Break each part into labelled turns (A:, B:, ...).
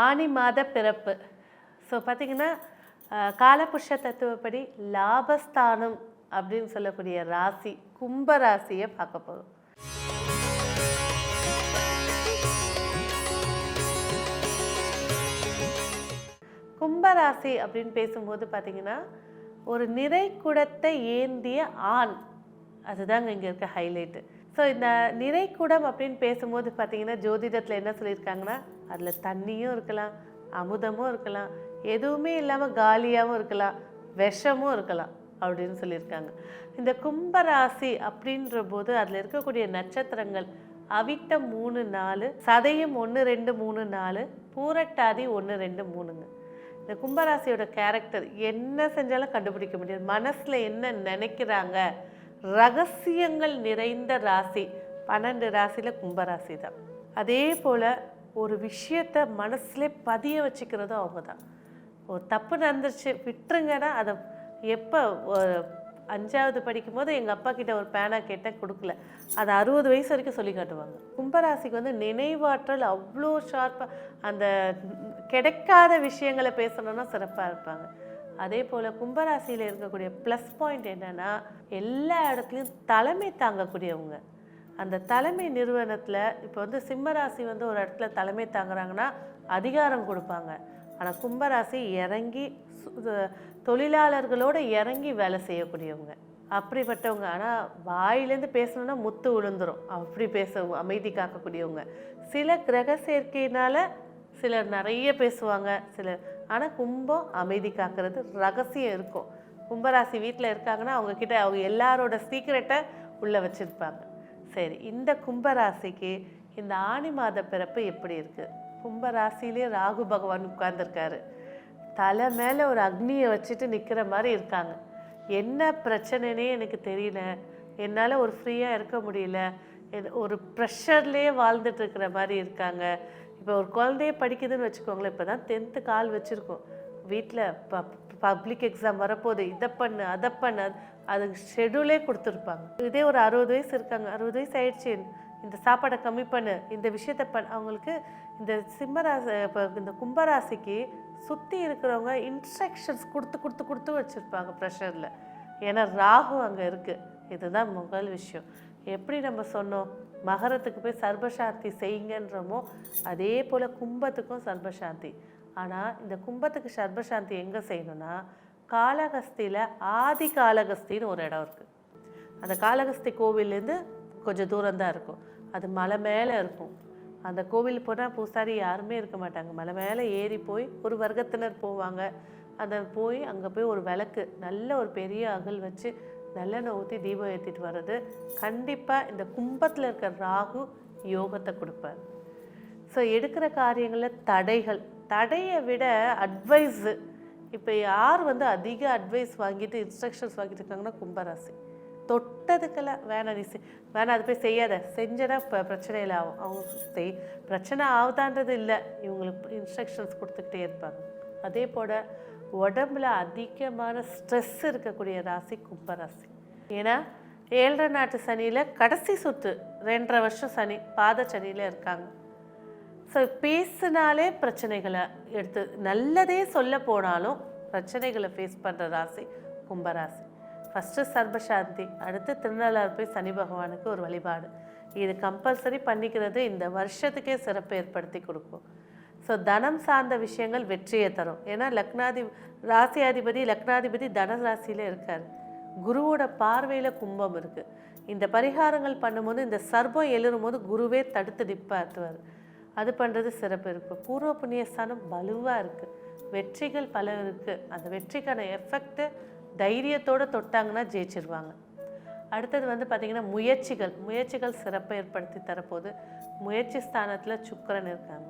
A: ஆனி மாத பிறப்பு. ஸோ பார்த்தீங்கன்னா அஹ், காலபுருஷ தத்துவப்படி லாபஸ்தானம் அப்படின்னு சொல்லக்கூடிய ராசி கும்ப ராசியை பார்க்க போகிறோம் கும்பராசி அப்படின்னு பேசும்போது பார்த்தீங்கன்னா ஒரு நிறை குடத்தை ஏந்திய ஆண். அதுதாங்க இங்கே இருக்க ஹைலைட்டு ஸோ இந்த நிறைக்குடம் அப்படின்னு பேசும்போது பார்த்தீங்கன்னா ஜோதிடத்தில் என்ன சொல்லியிருக்காங்கன்னா அதில் தண்ணியும் இருக்கலாம் அமுதமும் இருக்கலாம் எதுவுமே இல்லாமல் காலியாகவும் இருக்கலாம் விஷமும் இருக்கலாம் அப்படின்னு சொல்லியிருக்காங்க. இந்த கும்பராசி அப்படின்ற போது அதில் இருக்கக்கூடிய நட்சத்திரங்கள் அவிட்ட மூணு நாலு சதையும் ஒன்று ரெண்டு மூணு நாலு பூரட்டாதி ஒன்று ரெண்டு மூணுங்க. இந்த கும்பராசியோட கேரக்டர் என்ன செஞ்சாலும் கண்டுபிடிக்க முடியாது. மனசில் என்ன நினைக்கிறாங்க? ரகசியங்கள் நிறைந்த ராசி பன்னெண்டு ராசியில் கும்பராசி தான். அதே போல் ஒரு விஷயத்தை மனசில் பதிய வச்சுக்கிறதும் அவங்க தான் ஒரு தப்பு நடந்துருச்சு விட்டுருங்கன்னா அதை எப்போ அஞ்சாவது படிக்கும் போது எங்கள் அப்பா கிட்ட ஒரு பேனா கேட்டால் கொடுக்கல. அது அறுபது வயசு வரைக்கும் சொல்லி காட்டுவாங்க. கும்பராசிக்கு வந்து நினைவாற்றல் அவ்வளோ ஷார்ப்பாக அந்த கிடைக்காத விஷயங்களை பேசணும்னா சிறப்பாக இருப்பாங்க. அதே போல் கும்பராசியில் இருக்கக்கூடிய ப்ளஸ் பாயிண்ட் என்னென்னா எல்லா இடத்துலையும் தலைமை தாங்கக்கூடியவங்க. அந்த தலைமை நிறுவனத்தில் இப்போ வந்து சிம்மராசி வந்து ஒரு இடத்துல தலைமை தாங்குறாங்கன்னா அதிகாரம் கொடுப்பாங்க. ஆனால் கும்பராசி இறங்கி சு- தொழிலாளர்களோட இறங்கி வேலை செய்யக்கூடியவங்க. அப்படிப்பட்டவங்க. ஆனால் வாயிலேருந்து பேசணும்னா முத்து விழுந்துரும் அப்படி பேச அமைதி காக்கக்கூடியவங்க. சில கிரக சேர்க்கையினால் சிலர் நிறைய பேசுவாங்க. சிலர் ஆனால் கும்பம் அமைதி காக்கிறது ரகசியம் இருக்கும். கும்பராசி வீட்டில் இருக்காங்கன்னா அவங்கக்கிட்ட அவங்க எல்லாரோட சீக்ரெட்டை உள்ளே வச்சுருப்பாங்க. சரி இந்த கும்பராசிக்கு இந்த ஆனி மாத பிறப்பு எப்படி இருக்குது கும்பராசிலே ராகு பகவான் உட்கார்ந்துருக்காரு. தலை மேலே ஒரு அக்னியை வச்சுட்டு நிற்கிற மாதிரி இருக்காங்க. என்ன பிரச்சனைனே எனக்கு தெரியல. என்னால் ஒரு ஃப்ரீயாக இருக்க முடியல. எது- ஒரு ப்ரெஷர்லேயே வாழ்ந்துட்டு இருக்கிற மாதிரி இருக்காங்க. இப்போ ஒரு குழந்தைய படிக்குதுன்னு வச்சுக்கோங்களேன் இப்போ தான் டென்த்து கால் வச்சுருக்கோம். வீட்டில் ப பப்ளிக் எக்ஸாம் வரப்போகுது. இதை பண்ணு அதை பண்ணு அதுக்கு ஷெடியூலே கொடுத்துருப்பாங்க. இதே ஒரு அறுபது வயசு இருக்காங்க. அறுபது வயசு ஆயிடுச்சு. இந்த சாப்பாடை கம்மி பண்ணு. இந்த விஷயத்த பண் அவங்களுக்கு இந்த சிம்மராசி இப்போ இந்த கும்பராசிக்கு சுற்றி இருக்கிறவங்க இன்ஸ்ட்ரக்ஷன்ஸ் கொடுத்து கொடுத்து கொடுத்து வச்சுருப்பாங்க ப்ரெஷரில் ஏன்னா ராகு அங்கே இருக்குது இதுதான் முதல் விஷயம். எப்படி நம்ம சொன்னோம்? மகரத்துக்கு போய் சர்வசாந்தி செய்யுங்கன்றமோ அதே போல் கும்பத்துக்கும் சர்வசாந்தி ஆனால் இந்த கும்பத்துக்கு சர்வசாந்தி எங்கே செய்யணும்னா காளகஸ்தியில் ஆதி காளகஸ்தின்னு ஒரு இடம் இருக்குது அந்த காளகஸ்தி கோவில்லேருந்து கொஞ்சம் தூரம் தான் இருக்கும். அது மலை மேலே இருக்கும். அந்த கோவில் போனால் பூசாரி யாருமே இருக்க மாட்டாங்க. மலை மேலே ஏறி போய் ஒரு வர்க்கத்தினர் போவாங்க. அந்த போய் அங்கே போய் ஒரு விளக்கு நல்ல ஒரு பெரிய அகல் வச்சு நல்லெண்ணெய் ஊற்றி தீபம் ஏற்றிட்டு வர்றது. கண்டிப்பாக இந்த கும்பத்தில் இருக்கிற ராகு யோகத்தை கொடுப்பார். ஸோ எடுக்கிற காரியங்களில் தடைகள். தடையை விட அட்வைஸு இப்போ யார் வந்து அதிக அட்வைஸ் வாங்கிட்டு இன்ஸ்ட்ரக்ஷன்ஸ் வாங்கிட்டு இருக்காங்கன்னா கும்பராசி. தொட்டதுக்கெல்லாம் வேணாம் நீ வேணாம் அது போய் செய்யாத. செஞ்சனா இப்போ பிரச்சனையில் ஆகும் அவங்க செய் பிரச்சனை ஆகுதான்றது இல்லை. இவங்களுக்கு இன்ஸ்ட்ரக்ஷன்ஸ் கொடுத்துக்கிட்டே இருப்பாங்க. அதே போல் உடம்புல அதிகமான ஸ்ட்ரெஸ் இருக்கக்கூடிய ராசி கும்பராசி. ஏன்னா ஏழரை நாட்டு சனியில் கடைசி சுற்று ரெண்டரை வருஷம் சனி பாத சனியில் இருக்காங்க. ஸோ பேசினாலே பிரச்சனைகளை எடுத்து நல்லதே சொல்ல போனாலும் பிரச்சனைகளை ஃபேஸ் பண்ணுற ராசி கும்பராசி. ஃபஸ்ட்டு சர்வசாந்தி அடுத்து திருநள்ளாறு போய் சனி பகவானுக்கு ஒரு வழிபாடு. இது கம்பல்சரி பண்ணிக்கிறது இந்த வருஷத்துக்கே சிறப்பு ஏற்படுத்தி கொடுக்கும். ஸோ தனம் சார்ந்த விஷயங்கள் வெற்றியை தரும். ஏன்னா லக்னாதி ராசியாதிபதி லக்னாதிபதி தன ராசியில் இருக்கார். குருவோட பார்வையில் கும்பம் இருக்குது இந்த பரிகாரங்கள் பண்ணும்போது இந்த சர்வம் எழுறும் போது குருவே தடுத்து நிப்பாட்டுவார். அது பண்ணுறது சிறப்பு இருக்குது பூர்வ புண்ணிய ஸ்தானம் வலுவாக இருக்குது வெற்றிகள் பல இருக்குது அந்த வெற்றிக்கான எஃபெக்ட்டு தைரியத்தோடு தொட்டாங்கன்னா ஜெயிச்சிருவாங்க. அடுத்தது வந்து பார்த்திங்கன்னா முயற்சிகள். முயற்சிகள் சிறப்பை ஏற்படுத்தி தரப்போது முயற்சி ஸ்தானத்தில் சுக்கரன் இருக்காங்க.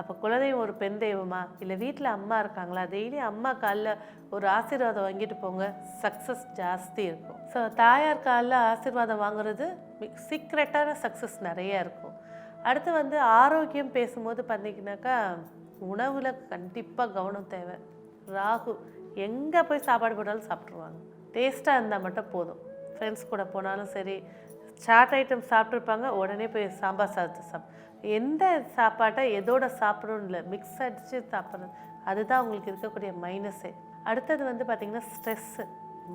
A: அப்போ குலதெய்வம் ஒரு பெண் தெய்வமா? இல்லை வீட்டில் அம்மா இருக்காங்களா? டெய்லி அம்மா காலில் ஒரு ஆசீர்வாதம் வாங்கிட்டு போங்க. சக்ஸஸ் ஜாஸ்தி இருக்கும். ஸோ தாயார் காலில் ஆசீர்வாதம் வாங்குறது சீக்ரெட்டான சக்ஸஸ் நிறைய இருக்கும். அடுத்து வந்து ஆரோக்கியம் பேசும்போது பார்த்தீங்கன்னாக்கா உணவில் கண்டிப்பாக கவனம் தேவை. ராகு எங்கே போய் சாப்பாடு போட்டாலும் சாப்பிட்ருவாங்க டேஸ்ட்டாக இருந்தால் மட்டும் போதும். ஃப்ரெண்ட்ஸ் கூட போனாலும் சரி சாட் ஐட்டம் சாப்பிட்ருப்பாங்க உடனே போய் சாம்பார் சாதத்தை சாப் எந்த சாப்பாட்டை எதோட சாப்பிடணும் இல்லை மிக்ஸ் அடித்து சாப்பிட்றது அதுதான் அவங்களுக்கு இருக்கக்கூடிய மைனஸே அடுத்தது வந்து பார்த்திங்கன்னா ஸ்ட்ரெஸ்ஸு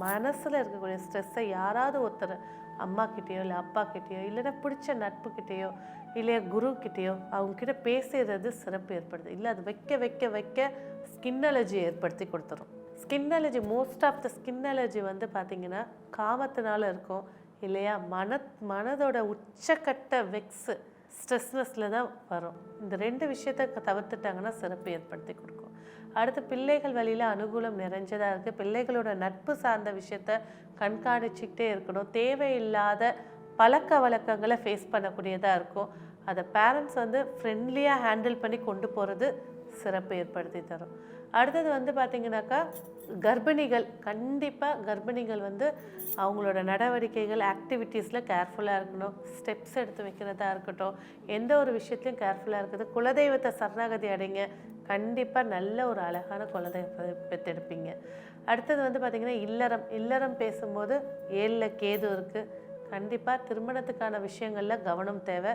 A: மனசில் இருக்கக்கூடிய ஸ்ட்ரெஸ்ஸை யாராவது ஒருத்தர் அம்மா கிட்டேயோ இல்லை அப்பா கிட்டேயோ இல்லைன்னா பிடிச்ச நட்புக்கிட்டேயோ இல்லையா குரு கிட்டேயோ அவங்கக்கிட்ட பேசுறது சிறப்பு ஏற்படுது. இல்லை அது வைக்க வைக்க வைக்க ஸ்கின் அலர்ஜி ஏற்படுத்தி கொடுத்துரும். Skin allergy most of the skin allergy வந்து பார்த்திங்கன்னா காமத்தினால இருக்கும். இல்லையா? மன மனதோட உச்சக்கட்ட வெக்ஸு ஸ்ட்ரெஸ்னஸில் தான் வரும். இந்த ரெண்டு விஷயத்த தவிர்த்துட்டாங்கன்னா சிறப்பு ஏற்படுத்தி கொடுக்கும். அடுத்து பிள்ளைகள் வழியில் அனுகூலம் நிறைஞ்சதாக இருக்குது பிள்ளைகளோட நட்பு சார்ந்த விஷயத்த கண்காணிச்சிக்கிட்டே இருக்கணும். தேவையில்லாத பழக்க வழக்கங்களை ஃபேஸ் பண்ணக்கூடியதாக இருக்கும். அதை பேரண்ட்ஸ் வந்து ஃப்ரெண்ட்லியாக ஹேண்டில் பண்ணி கொண்டு போகிறது சிறப்பு ஏற்படுத்தி தரும். அடுத்தது வந்து பார்த்திங்கனாக்கா கர்ப்பிணிகள். கண்டிப்பாக கர்ப்பிணிகள் வந்து அவங்களோட நடவடிக்கைகள் ஆக்டிவிட்டீஸில் கேர்ஃபுல்லாக இருக்கணும். ஸ்டெப்ஸ் எடுத்து வைக்கிறதா இருக்கட்டும். எந்த ஒரு விஷயத்துலையும் கேர்ஃபுல்லாக இருக்குது. குலதெய்வத்தை சரணாகதி அடைங்க. கண்டிப்பாக நல்ல ஒரு அழகான குலதெய்வத்தை பெற்றெடுப்பீங்க அடுத்தது வந்து பார்த்திங்கன்னா இல்லறம். இல்லறம் பேசும்போது ஏழில் கேது இருக்குது கண்டிப்பாக திருமணத்துக்கான விஷயங்களில் கவனம் தேவை.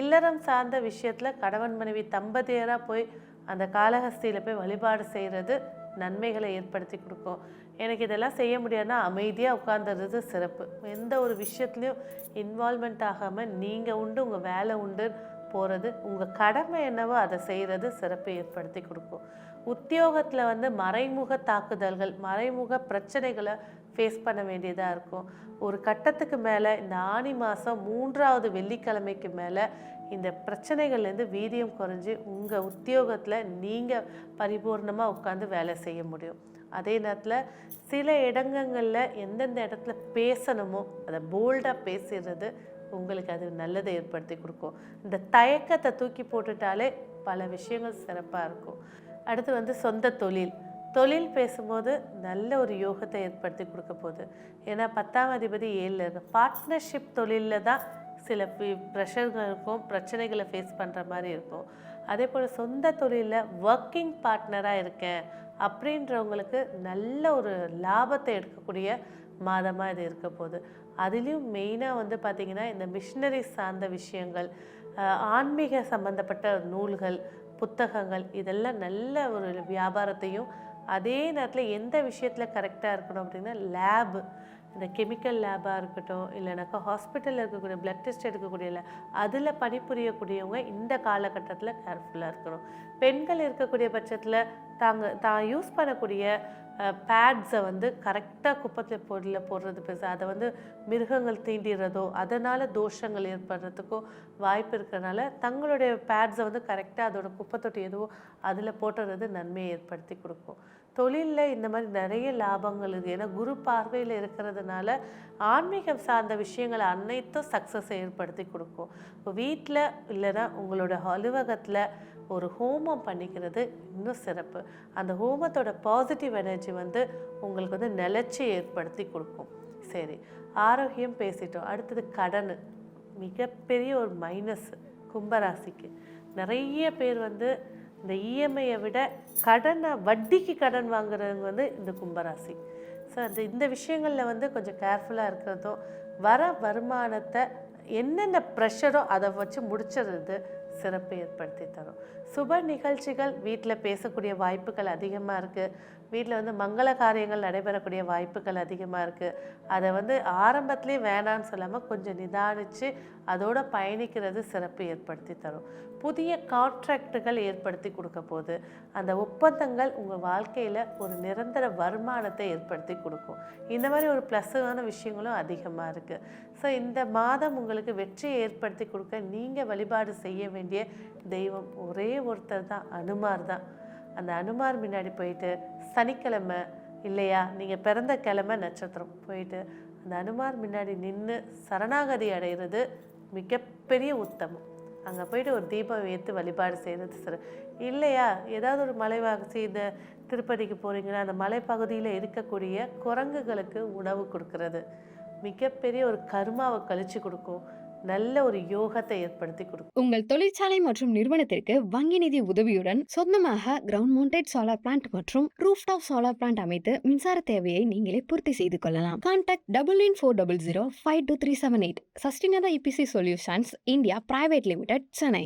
A: இல்லறம் சார்ந்த விஷயத்தில் கணவன் மனைவி தம்பதியராக போய் அந்த காலஹஸ்தியில் போய் வழிபாடு செய்கிறது நன்மைகளை ஏற்படுத்தி கொடுக்கும். எனக்கு இதெல்லாம் செய்ய முடியாதுன்னா அமைதியாக உட்காந்துறது சிறப்பு. எந்த ஒரு விஷயத்துலையும் இன்வால்மெண்ட் ஆகாமல் நீங்கள் உண்டு உங்கள் வேலை உண்டு போகிறது உங்கள் கடமை என்னவோ அதை செய்கிறது சிறப்பு ஏற்படுத்தி கொடுக்கும். உத்தியோகத்தில் வந்து மறைமுக தாக்குதல்கள் மறைமுக பிரச்சனைகளை ஃபேஸ் பண்ண வேண்டியதாக இருக்கும். ஒரு கட்டத்துக்கு மேலே இந்த ஆனி மாதம் மூன்றாவது வெள்ளிக்கிழமைக்கு மேலே இந்த பிரச்சனைகள்லேருந்து வீரியம் குறைஞ்சி உங்கள் உத்தியோகத்தில் நீங்கள் பரிபூர்ணமாக உட்காந்து வேலை செய்ய முடியும். அதே நேரத்தில் சில இடங்கங்களில் எந்தெந்த இடத்துல பேசணுமோ அதை போல்டாக பேசுறது உங்களுக்கு அது நல்லதை ஏற்படுத்தி கொடுக்கும். இந்த தயக்கத்தை தூக்கி போட்டுட்டாலே பல விஷயங்கள் சிறப்பாக இருக்கும். அடுத்து வந்து சொந்த தொழில். தொழில் பேசும்போது நல்ல ஒரு யோகத்தை ஏற்படுத்தி கொடுக்க போகுது. ஏன்னா பத்தாம் அதிபதி ஏழில் இருக்கு பார்ட்னர்ஷிப் தொழிலில் தான் சில ப்ரெஷர்கள் இருக்கும் பிரச்சனைகளை ஃபேஸ் பண்ணுற மாதிரி இருக்கும். அதே போல் சொந்த தொழிலில் ஒர்க்கிங் பார்ட்னராக இருக்கேன் அப்படின்றவங்களுக்கு நல்ல ஒரு லாபத்தை எடுக்கக்கூடிய மாதமாக இது இருக்க போகுது. அதுலேயும் மெயினாக வந்து பார்த்திங்கன்னா இந்த மிஷினரி சார்ந்த விஷயங்கள் ஆன்மீக சம்பந்தப்பட்ட நூல்கள் புத்தகங்கள் இதெல்லாம் நல்ல ஒரு வியாபாரத்தையும் அதே நேரத்தில் எந்த விஷயத்தில் கரெக்டாக இருக்கணும் அப்படின்னா லேபு இந்த கெமிக்கல் லேபாக இருக்கட்டும் இல்லைனாக்கா ஹாஸ்பிட்டலில் இருக்கக்கூடிய பிளட் டெஸ்ட் எடுக்கக்கூடிய அதில் பணிபுரியக்கூடியவங்க இந்த காலகட்டத்தில் கேர்ஃபுல்லாக இருக்கணும். பெண்கள் இருக்கக்கூடிய பட்சத்தில் தாங்க தான் யூஸ் பண்ணக்கூடிய பேட்ஸை வந்து கரெக்டாக குப்பத்தில் பொருளில் போடுறது பெருசு அதை வந்து மிருகங்கள் தீண்டிடுறதோ அதனால் தோஷங்கள் ஏற்படுறதுக்கோ வாய்ப்பு இருக்கிறனால தங்களுடைய பேட்ஸை வந்து கரெக்டாக அதோட குப்பை தொட்டி எதுவோ அதில் போட்டுறது நன்மையை ஏற்படுத்தி கொடுக்கும். தொழிலில் இந்த மாதிரி நிறைய லாபங்கள் இருக்குது ஏன்னா குரு பார்வையில் இருக்கிறதுனால ஆன்மீகம் சார்ந்த விஷயங்கள் அனைத்தும் சக்ஸஸை ஏற்படுத்தி கொடுக்கும். இப்போ வீட்டில் இல்லைன்னா உங்களோட அலுவலகத்தில் ஒரு ஹோமம் பண்ணிக்கிறது இன்னும் சிறப்பு. அந்த ஹோமத்தோட பாசிட்டிவ் எனர்ஜி வந்து உங்களுக்கு வந்து நிலச்சி ஏற்படுத்தி கொடுக்கும். சரி ஆரோக்கியம் பேசிட்டோம். அடுத்தது கடன். மிகப்பெரிய ஒரு மைனஸ் கும்பராசிக்கு. நிறைய பேர் வந்து இந்த இஎம்ஐயை விட கடனை வட்டிக்கு கடன் வாங்குறவங்க வந்து இந்த கும்பராசி. ஸோ அந்த இந்த விஷயங்களில் வந்து கொஞ்சம் கேர்ஃபுல்லாக இருக்கிறதும் வர வருமானத்தை என்னென்ன ப்ரெஷரோ அதை வச்சு முடிச்சிடுறது சிறப்பு ஏற்படுத்தி தரும். சுப நிகழ்ச்சிகள் வீட்டில் பேசக்கூடிய வாய்ப்புகள் அதிகமாக இருக்குது வீட்டில் வந்து மங்கள காரியங்கள் நடைபெறக்கூடிய வாய்ப்புகள் அதிகமாக இருக்குது அதை வந்து ஆரம்பத்துலேயே வேணான்னு சொல்லாமல் கொஞ்சம் நிதானித்து அதோட பயணிக்கிறது சிறப்பு ஏற்படுத்தி தரும். புதிய கான்ட்ராக்டுகள் ஏற்படுத்தி கொடுக்க போது அந்த ஒப்பந்தங்கள் உங்கள் வாழ்க்கையில் ஒரு நிரந்தர வருமானத்தை ஏற்படுத்தி கொடுக்கும். இந்த மாதிரி ஒரு ப்ளஸ்ஸான விஷயங்களும் அதிகமாக இருக்குது ஸோ இந்த மாதம் உங்களுக்கு வெற்றியை ஏற்படுத்தி கொடுக்க நீங்கள் வழிபாடு செய்ய வேண்டிய வேண்டிய தெய்வம் ஒரே ஒருத்தர் தான் அனுமார் தான். அந்த அனுமார் முன்னாடி போயிட்டு சனிக்கிழமை இல்லையா நீங்கள் பிறந்த கிழமை நட்சத்திரம் போயிட்டு அந்த அனுமார் முன்னாடி நின்று சரணாகதி அடைகிறது மிகப்பெரிய உத்தமம். அங்கே போயிட்டு ஒரு தீபம் ஏற்று வழிபாடு செய்கிறது சார் இல்லையா ஏதாவது ஒரு மலைவாசி இந்த திருப்பதிக்கு போகிறீங்கன்னா அந்த மலைப்பகுதியில் இருக்கக்கூடிய குரங்குகளுக்கு உணவு கொடுக்கறது. மிகப்பெரிய ஒரு கருமாவை கழிச்சு கொடுக்கும். நல்ல ஒரு யோகத்தை ஏற்படுத்தி கொடுக்கும்.
B: உங்கள் தொழிற்சாலை மற்றும் நிறுவனத்திற்கு வங்கி நிதி உதவியுடன் சொந்தமாக கிரவுண்ட் மவுண்டட் சோலார் பிளான்ட் மற்றும் ரூஃப் டாப் சோலார் பிளான்ட் அமைத்து மின்சார தேவையை நீங்களே பூர்த்தி செய்து கொள்ளலாம். Contact double nine four double zero five two three seven eight சஸ்டினதா E P C solutions India private limited Chennai.